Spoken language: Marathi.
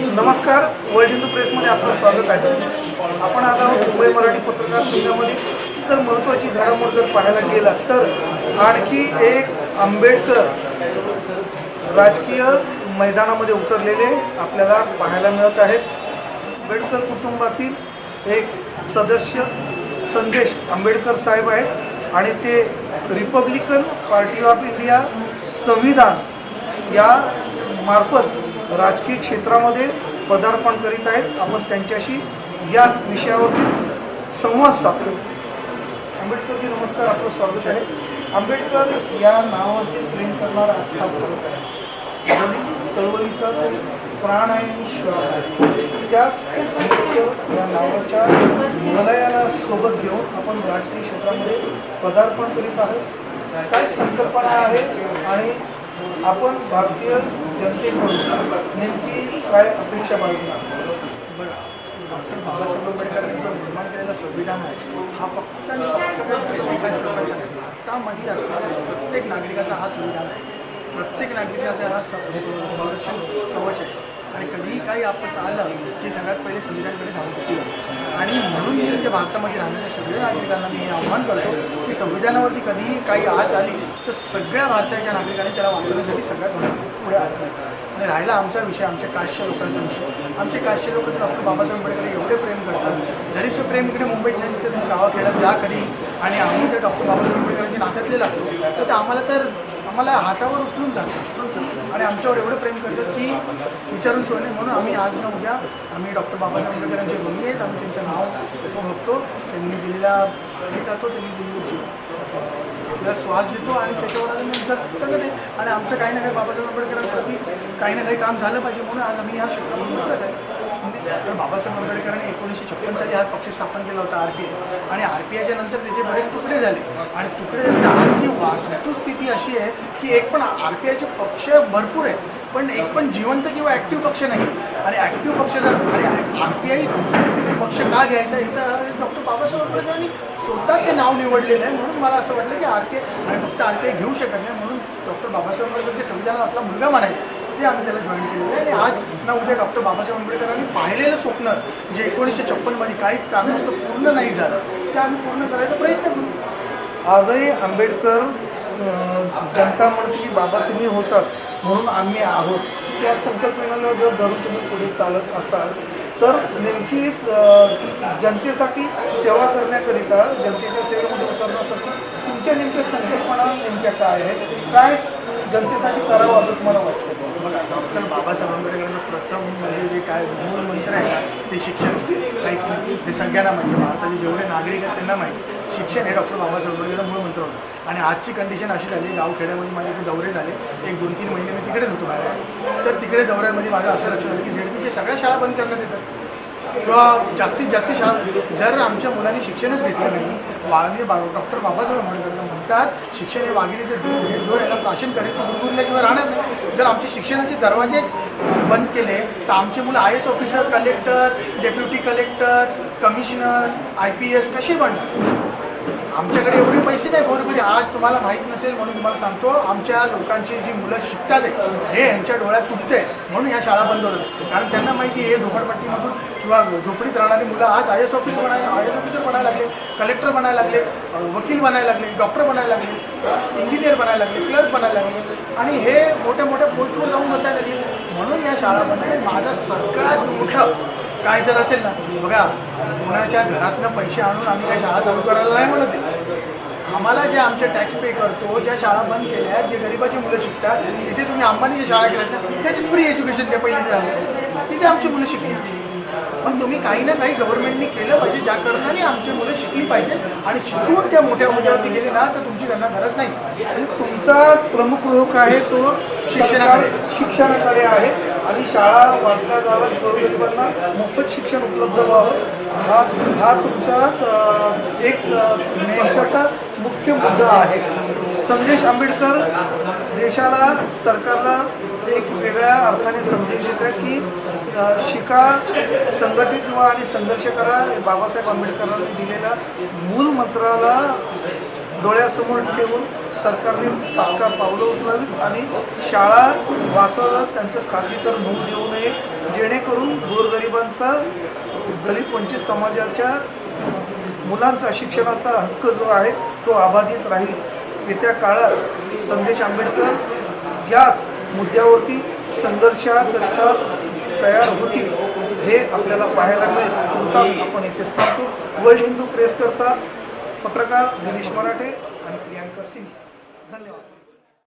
नमस्कार वर्ल्ड हिंदू प्रेसमध्ये आपलं स्वागत आहे. आपण आज आहोत मुंबई मराठी पत्रकार संघामध्ये. तर महत्त्वाची घडामोड जर पाहायला गेला तर आणखी एक आंबेडकर राजकीय मैदानामध्ये उतरलेले आपल्याला पाहायला मिळत आहेत. आंबेडकर कुटुंबातील एक सदस्य संदेश आंबेडकर साहेब आहेत आणि ते रिपब्लिकन पार्टी ऑफ इंडिया संविधान या मार्फत राजकीय क्षेत्रामध्ये पदार्पण करीत आहेत. आपण त्यांच्याशी याच विषयावरती संवाद साधतो. आंबेडकरजी नमस्कार. आपलं स्वागत आहे. आंबेडकर या नावावरती प्रेम करणारा अख्खा भारत आहे. दलित चळवळीचा तो प्राण आहे आणि श्वास आहे. त्याच आंबेडकर या नावाच्या मलयाला सोबत घेऊन आपण राजकीय क्षेत्रामध्ये पदार्पण करीत आहोत. काय संकल्पना आहे आणि आपण भारतीय जनतेकडून नेमकी काय अपेक्षा बाळगणार डॉक्टर बाबासाहेब आंबेडकरांनी निर्माण केलेला संविधान आहे हा फक्त आणि फक्त बेसिक कास्ट लोकांचा नाही. भारतामध्ये असणाऱ्या प्रत्येक नागरिकाचा हा संविधान आहे. प्रत्येक नागरिकाचा हा स- संरक्षण कवच आहे. आणि कधीही काही आपत आलं की सगळ्यात पहिले संविधानकडे धावून येते आणि म्हणून मी म्हणजे भारतामध्ये राहणाऱ्या सगळ्या नागरिकांना मी हे आव्हान करतो की संविधानावरती कधीही काही आज आली तर सगळ्या भारताच्या नागरिकांनी त्याला वाचवण्यासाठी सगळ्यात पुढे असणार आणि राहिला आमचा विषय आमच्या काश्य लोकांचा विषय. आमचे काश्य लोक तर डॉक्टर बाबासाहेब आंबेडकर एवढे प्रेम करतात. जरी ते प्रेम इकडे मुंबईत नाही तर गावाखेड्यात जा कधी. आणि आम्ही त्या डॉक्टर बाबासाहेब आंबेडकरांच्या नात्यातले लागतो तर ते आम्हाला तर आम्हाला हातावर उचलून जातो. आमच्यावर एवढं प्रेम करतात की विचारून सोय नाही. म्हणून आम्ही आज न उद्या आम्ही डॉक्टर बाबासाहेब आंबेडकरांचे ऋणी आहेत. आम्ही त्यांचं नाव बघतो. त्यांनी दिलेला हे करतो. त्यांनी दिलेली तिला श्वास घेतो आणि त्याच्यावर आम्ही जग जगत आहे आणि आमचं काही ना काही बाबासाहेब आंबेडकरांप्रती काही ना काही काम झालं पाहिजे म्हणून आज आम्ही ह्या क्षेत्रामध्ये करत आहे. तर बाबासाहेब आंबेडकरांनी एकोणीसशे छप्पन साली हा पक्ष स्थापन केला होता आर पी आय. आणि आर पी आयच्या नंतर त्याचे बरेच तुकडे झाले. आणि तुकडे झाले. आजची वास्तुस्थिती अशी आहे की एक पण आर पी आयचे पक्ष भरपूर आहेत पण एक पण जिवंत किंवा ॲक्टिव्ह पक्ष नाही. आणि ॲक्टिव्ह पक्ष जर आणि आर पी आय पक्ष का घ्यायचा याचं डॉक्टर बाबासाहेब आंबेडकरांनी स्वतः ते नाव निवडलेलं आहे. म्हणून मला असं वाटलं की आर पी आय आणि फक्त आर पी आय घेऊ शकत नाही. म्हणून डॉक्टर बाबासाहेब आंबेडकरचे संविधानाला आपला मुलगा म्हणायचा. ते आम्ही त्याला जॉईन केलेलं आहे. आणि आज ना उद्या डॉक्टर बाबासाहेब आंबेडकरांनी पाहिलेलं स्वप्न जे एकोणीसशे छप्पनमध्ये काहीच कारणास्तव पूर्ण नाही झालं ते आम्ही पूर्ण करायचा प्रयत्न करू. आजही आंबेडकर जनता म्हणते की बाबा तुम्ही होतात म्हणून आम्ही आहोत. त्या संकल्पनेला जर धरून तुम्ही पुढे चालत असाल तर नेमकी जनतेसाठी सेवा करण्याकरिता जनतेच्या सेवेमध्ये उतरण्याकरिता तुमच्या नेमक्या संकल्पना नेमक्या काय आहेत? काय जनतेसाठी करावं असं तुम्हाला वाटतं? बघा डॉक्टर बाबासाहेब आंबेडकरांचं प्रथम म्हणजे जे काय मूळ मंत्र आहे ना ते शिक्षण. काही हे सगळ्यांना माहिती भारताचे जेवढे नागरिक आहेत त्यांना माहिती शिक्षण हे डॉक्टर बाबासाहेब आंबेडकरांचं मूळ मंत्र होतं. आणि आजची कंडिशन अशी झाली गावखेड्यामध्ये माझे जे दौरे झाले. एक दोन तीन महिने मी तिकडेच होतो बाहेर. तर तिकडे दौऱ्यांमध्ये माझं असं लक्ष झालं की झेडपीच्या सगळ्या शाळा बंद करण्यात येतात. किंवा जास्तीत जास्त शाळा जर आमच्या मुलांनी शिक्षणच घेतलं नाही वाघिणी बा डॉक्टर बाबासाहेब आंबेडकर म्हणतात शिक्षण हे वाघिणीचं दूध हे जो याला प्राशन करेल तो गुरगुरल्याशिवाय राहणार नाही. जर आमचे शिक्षणाचे दरवाजेच बंद केले तर आमचे मुलं I S officer collector deputy collector commissioner I P S कसे बनणार? आमच्याकडे एवढे पैसे नाही बरोबर म्हणजे आज तुम्हाला माहीत नसेल म्हणून तुम्हाला सांगतो आमच्या लोकांची जी मुलं शिकतात आहे, हे यांच्या डोळ्यात तुटते म्हणून ह्या शाळा बंद होतात. कारण त्यांना माहिती आहे हे झोपडपट्टीमधून किंवा झोपडीत राहणारी मुलं आज आय एस ऑफिस बनायला आय एस ऑफिसर बनायला लागले कलेक्टर बनायला लागले वकील बनायला लागले डॉक्टर बनायला लागले इंजिनियर बनायला लागले क्लर्क बनायला लागले. आणि हे मोठ्या मोठ्या पोस्टवर जाऊन बसायला लागले. म्हणून या शाळा माझं सगळ्यात मोठं काय जर असेल ना. बघा कोणाच्या घरातनं पैसे आणून आम्ही काही शाळा चालू करायला नाही म्हणत आम्हाला जे आमचे टॅक्स पे करतो ज्या शाळा बंद केल्या आहेत जे गरिबाची मुलं शिकतात तिथे तुम्ही अंबानीच्या शाळा केल्या त्याची फ्री एज्युकेशन द्या पहिले झालं तिथे आमची मुलं शिकतील. पण तुम्ही काही ना काही गव्हर्नमेंटनी केलं पाहिजे ज्या कारणाने आमची मुलं शिकली पाहिजे. आणि शिकून त्या मोठ्या हुद्यावरती गेले ना तर तुमची त्यांना गरज नाही. तुमचा प्रमुख रोख आहे? तो शिक्षणाकडे. शिक्षणाकडे आहे. आणि शाळा वाचल्या जाव्यात गोरगरिबांना मोफत शिक्षण उपलब्ध व्हावं. हा हा तुमचा एक अ, मुख्य मुद्दा आहे. संदेश आंबेडकर देशाला सरकारला एक वेगळ्या अर्थाने संदेश देत आहे की शिका संघटित व्हा आणि संघर्ष करा बाबासाहेब आंबेडकरांनी दिलेल्या मूल मंत्राला डोळ्यासमोर ठेवून सरकारने तात्काळ पावलं उचलावीत आणि शाळा वासाला त्यांचं खासगीकरण होऊ देऊ नये जेणेकरून गोरगरिबांचा दलित वंचित समाजाच्या मुलांचा शिक्षणाचा हक्क जो आहे तो अबाधित राहील. येत्या काळात संदेश आंबेडकर याच मुद्द्यावरती संघर्षाकरिता तयार होतील हे आपल्याला पाहायला मिळेल. तुर्तास आपण येथे थांबतो. वर्ल्ड हिंदू प्रेस करता पत्रकार दिनेश मराठे आणि प्रियांका सिंग. धन्यवाद.